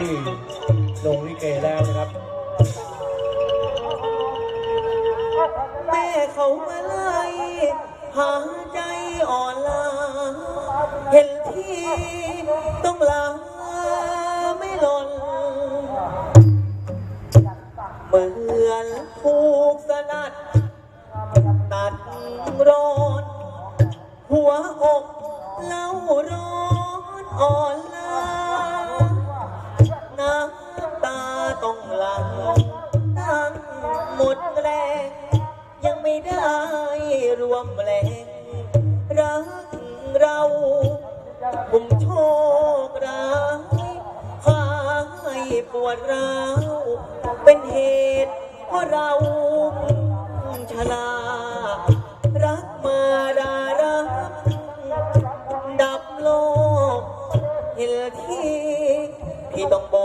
ที่โรงลิเกแล้วนะครับ แม่เขามาไล่หาใจอ่อนลา เห็นที่ต้องลาไม่หล่นเหมือนผูกสนัด ตัดร้อน หัวอกเล่าร้อน องหลังตั้งหมดแรง ยังไม่ได้รวมแรงรักเราผมโชคร้ายพาให้ปวดร้าวเป็นเหตุเพราะเราชรารักมาดารักดับโลกเห็นที่พี่ต้องโบ